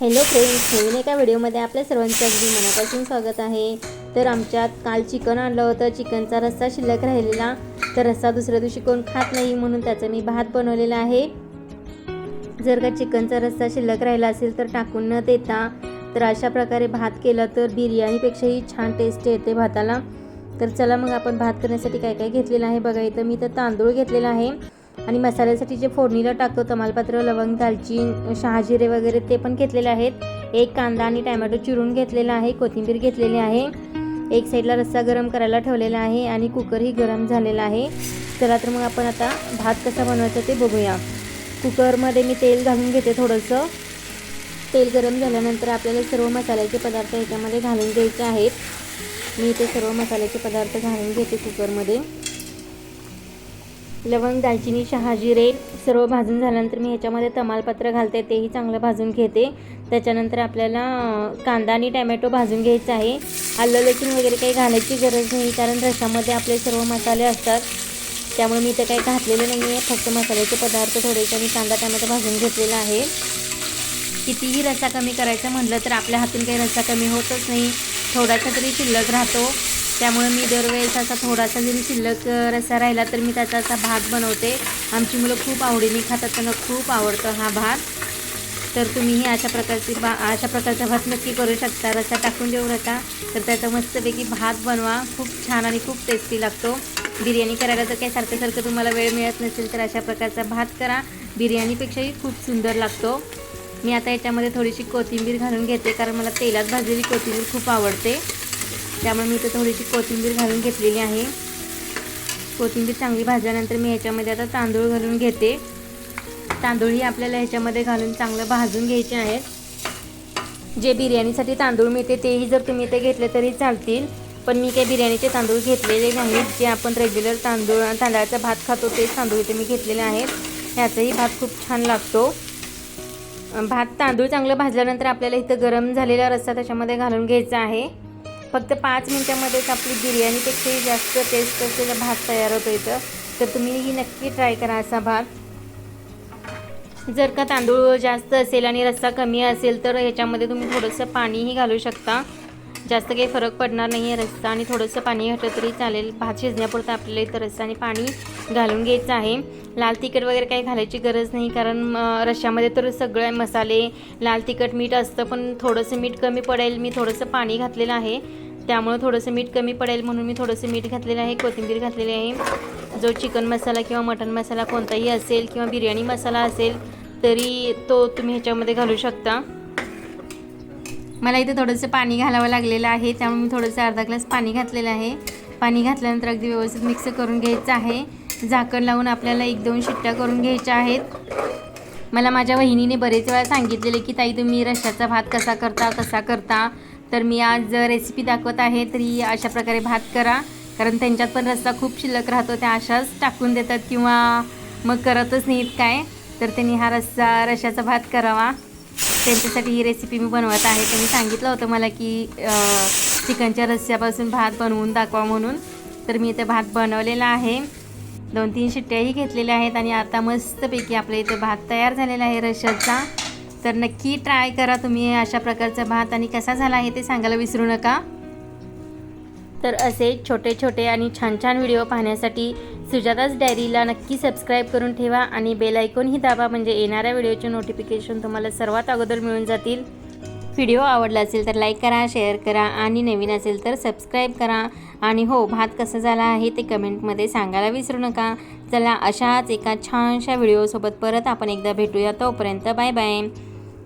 Hello friends नवीन एका व्हिडिओमध्ये आपल्या सर्वांचं अगदी मनापासून स्वागत आहे. तर आमच्यात काल चिकन आणलं होतं. चिकनचा रस्सा शिल्लक राहिलेला. तर रस्सा दुसऱ्या दिवशी कोण खात नाही म्हणून त्याचा मी भात बनवलेला आहे. जर का चिकनचा रस्सा शिल्लक राहिला असेल तर टाकून न देता तर अशा प्रकारे भात केला तर बिर्याणीपेक्षाही छान टेस्ट येते भाताला. तर चला मग आपण भात करण्यासाठी काय काय घेतलेलं आहे? बघा इथं मी तर तांदूळ घेतलेला आहे. आणि मसाल्यासाठी जे फोडणीला टाकतो तमालपत्र लवंग दालचीन शहाजिरे वगैरे ते पण घेतलेले आहेत. एक कांदा आणि टॅमॅटो चिरून घेतलेला आहे कोथिंबीर घेतलेली आहे. एक साईडला रस्सा गरम करायला ठेवलेला आहे आणि कुकरही गरम झालेला आहे. चला तर मग आपण आता भात कसा बनवायचा ते बघूया. कुकरमध्ये मी तेल घालून घेते थोडंसं. तेल गरम झाल्यानंतर आपल्याला सर्व मसाल्याचे पदार्थ ह्याच्यामध्ये घालून घ्यायचे आहेत. मी ते सर्व मसाल्याचे पदार्थ घालून घेते कुकरमध्ये. लवंग दालचिनी शहाजिरे सर्व भाजून झाल्यानंतर मी ह्याच्यामध्ये तमालपत्र घालते तेही चांगलं भाजून घेते. त्याच्यानंतर आपल्याला कांदा आणि टॅमॅटो भाजून घ्यायचं आहे. आलं लसूण वगैरे काही घालायची गरज नाही कारण रशामध्ये आपले सर्व मसाले असतात. त्यामुळे मी इथं काही घातलेलं नाही आहे फक्त मसाल्याचे पदार्थ थोडेसे मी कांदा टॅमॅटो भाजून घेतलेला आहे. कितीही रसा कमी करायचं म्हटलं तर आपल्या हातून काही रस्सा कमी होतच नाही. थोडासा तरी शिल्लक राहतो. त्यामुळे मी दरवेळेस असा थोडासा जरी शिल्लक रस्सा राहिला तर मी त्याचा असा भात बनवते. आमची मुलं खूप आवडीने खातात त्यांना खूप आवडतं हा भात. तर तुम्हीही अशा प्रकारची बा अशा प्रकारचा भात नक्की करू शकता. रस्सा टाकून देऊ नका. तर त्याचा मस्तपैकी भात बनवा. खूप छान आणि खूप टेस्टी लागतो. बिर्याणी करायला जर काही सारखं सारखं तुम्हाला वेळ मिळत नसेल तर अशा प्रकारचा भात करा. बिर्याणीपेक्षाही खूप सुंदर लागतो. मी आता याच्यामध्ये थोडीशी कोथिंबीर घालून घेते कारण मला तेलात भाजलेली कोथिंबीर खूप आवडते. त्यामुळे मी इथं थोडीशी कोथिंबीर घालून घेतलेली आहे. कोथिंबीर चांगली भाजल्यानंतर मी ह्याच्यामध्ये आता तांदूळ घालून घेते. तांदूळही आपल्याला ह्याच्यामध्ये घालून चांगलं भाजून घ्यायचे आहेत. जे बिर्याणीसाठी तांदूळ मिळते तेही जर तुम्ही ते घेतले तरी चालतील. पण मी काही बिर्याणीचे तांदूळ घेतलेले नाहीत जे आपण रेग्युलर तांदूळ तांदळाचा भात खातो तेच तांदूळ इथे मी घेतलेले आहेत. ह्याचाही भात खूप छान लागतो. भात तांदूळ चांगलं भाजल्यानंतर आपल्याला इथं गरम झालेला रस्सा त्याच्यामध्ये घालून घ्यायचा आहे. फक्त पाच मिनटामध्येच आपली बिर्याणीपेक्षाही जास्त टेस्ट असलेला भात तयार होतो इथं. तर तुम्हीही नक्की ट्राय करा असा भात. जर का तांदूळ जास्त असेल आणि रस्सा कमी असेल तर ह्याच्यामध्ये तुम्ही थोडंसं पाणीही घालू शकता. जास्त काही फरक पडणार नाही आहे रस्सा आणि थोडंसं पाणी घातलं तरी चालेल. भात शिजण्यापुरतं आपल्याला इथं रस्सा आणि पाणी घालून घ्यायचं आहे. लाल तिखट वगैरे काही घालायची गरज नाही कारण रश्श्यामध्ये तर सगळे मसाले लाल तिखट मीठ असतं पण थोडंसं मीठ कमी पडेल. मी थोडंसं पाणी घातलेलं आहे. त्यामुळं थोडंसं मीठ कमी पडेल म्हणून मी थोडंसं मीठ घातलेलं आहे कोथिंबीर घातलेली आहे. जो चिकन मसाला किंवा मटन मसाला कोणताही असेल किंवा बिर्याणी मसाला असेल तरी तो तुम्ही ह्याच्यामध्ये घालू शकता. मला इथे थोडंसं पाणी घालावं लागलेलं आहे त्यामुळे मी थोडंसं अर्धा ग्लास पाणी घातलेलं आहे. पाणी घातल्यानंतर अगदी व्यवस्थित मिक्स करून घ्यायचं आहे. झाकण लावून आपल्याला एक दोन शिट्ट्या करून घ्यायच्या आहेत. मला माझ्या वहिनीने बरेच वेळा सांगितलेले की ताई तुम्ही रश्याचा भात कसा करता कसा करता. तर मी आज रेसिपी दाखवत आहे तरी अशा प्रकारे भात करा. कारण त्यांच्यात पण रस्सा खूप शिल्लक राहतो त्या अशाच टाकून देतात किंवा मग करतच नाहीत काय. तर त्यांनी हा रस्सा रश्याचा भात करावा. त्यांच्यासाठी ही रेसिपी मी बनवत आहे. त्यांनी सांगितलं होतं मला की चिकनच्या रस्स्यापासून भात बनवून दाखवा म्हणून. तर मी इथे भात बनवलेला आहे. दोन तीन शिट्ट्याही घेतलेल्या आहेत आणि आता मस्तपैकी आपल्या इथे भात तयार झालेला आहे रश्याचा. तर नक्की ट्राय करा तुम्ही अशा प्रकारचा भात आणि कसा झाला आहे ते सांगायला विसरू नका. तर असे छोटे छोटे आणि छान छान व्हिडिओ पाहण्यासाठी सुजाताच डायरीला नक्की सबस्क्राईब करून ठेवा आणि बेल ही दाबा म्हणजे येणाऱ्या व्हिडिओचे नोटिफिकेशन तुम्हाला सर्वात अगोदर मिळून जातील. व्हिडिओ आवडला असेल तर लाईक करा शेअर करा आणि नवीन असेल तर सबस्क्राईब करा. आणि हो भात कसं झाला आहे ते कमेंटमध्ये सांगायला विसरू नका. चला अशाच एका छानशा व्हिडिओसोबत परत आपण एकदा भेटूया. तोपर्यंत bye bye